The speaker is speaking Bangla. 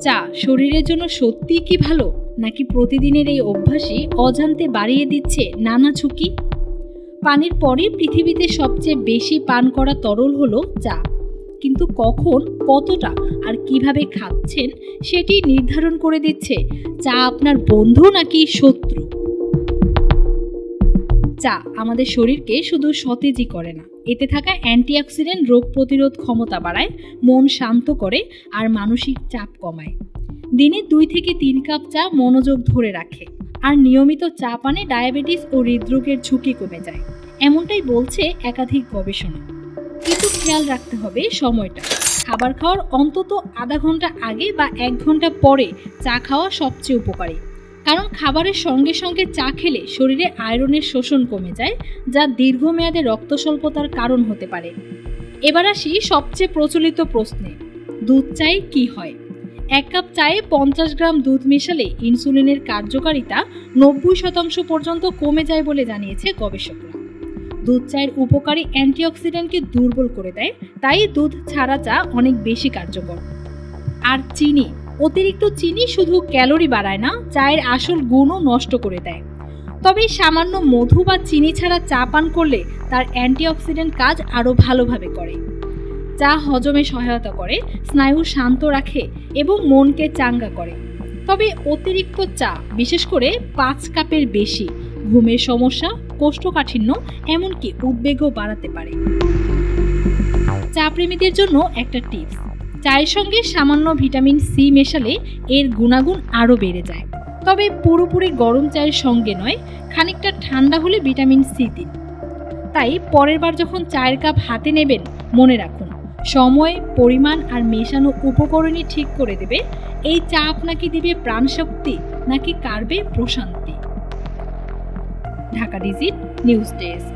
চা, শরীরের জন্য সত্যিই কি ভালো? নাকি প্রতিদিনের এই অভ্যাসই অজান্তে বাড়িয়ে দিচ্ছে নানা ঝুঁকি? পানির পরে পৃথিবীতে সবচেয়ে বেশি পান করা তরল হলো চা। কিন্তু কখন, কতটা আর কীভাবে খাচ্ছেন, সেটি নির্ধারণ করে দিচ্ছে চা আপনার বন্ধু নাকি শত্রু? চা আমাদের শরীরকে শুধু সতেজই করে না। এতে থাকা অ্যান্টিঅক্সিডেন্ট রোগ প্রতিরোধ ক্ষমতা বাড়ায়, মন শান্ত করে আর মানসিক চাপ কমায়। দিনে দুই থেকে তিন কাপ চা মনোযোগ ধরে রাখে আর নিয়মিত চা পানে ডায়াবেটিস ও হৃদরোগের ঝুঁকি কমে যায়। এমনটাই বলছে একাধিক গবেষণা। কিন্তু খেয়াল রাখতে হবে সময়টা। খাবার খাওয়ার অন্তত আধা ঘণ্টা আগে বা এক ঘণ্টা পরে চা খাওয়া সবচেয়ে উপকারী। কারণ খাবারের সঙ্গে সঙ্গে চা খেলে শরীরে আয়রনের শোষণ কমে যায়, যা দীর্ঘমেয়াদে রক্ত স্বল্পতার কারণ হতে পারে। এবার আসি সবচেয়ে প্রচলিত প্রশ্নে, দুধ চায়ে কি হয়? এক কাপ চায়ে পঞ্চাশ গ্রাম দুধ মেশালে ইনসুলিনের কার্যকারিতা নব্বই শতাংশ পর্যন্ত কমে যায় বলে জানিয়েছে গবেষকরা। দুধ চায়ের উপকারী অ্যান্টিঅক্সিডেন্টকে দুর্বল করে দেয়, তাই দুধ ছাড়া চা অনেক বেশি কার্যকর। আর চিনি অতিরিক্ত চিনি শুধু ক্যালোরি বাড়ায় না, চায়ের আসল গুণও নষ্ট করে দেয়। তবে সামান্য মধু বা চিনি ছাড়া চা পান করলে তার অ্যান্টিঅক্সিডেন্ট কাজ আরও ভালোভাবে করে। চা হজমে সহায়তা করে, স্নায়ু শান্ত রাখে এবং মনকে চাঙ্গা করে। তবে অতিরিক্ত চা, বিশেষ করে পাঁচ কাপের বেশি, ঘুমের সমস্যা, কোষ্ঠকাঠিন্য, এমনকি উদ্বেগও বাড়াতে পারে। চা প্রেমীদের জন্য একটা টিপস চায়ের সঙ্গে সামান্য ভিটামিন সি মেশালে এর গুণাগুণ আরও বেড়ে যায়। তবে পুরোপুরি গরম চায়ের সঙ্গে নয়, খানিকটা ঠান্ডা হলে ভিটামিন সি দিন। তাই পরের বার যখন চায়ের কাপ হাতে নেবেন, মনে রাখুন, সময়, পরিমাণ আর মেশানো উপকরণই ঠিক করে দেবে। এই চা আপনাকে দিবে প্রাণশক্তি, নাকি কারবে প্রশান্তি? Dhaka digit, news desk.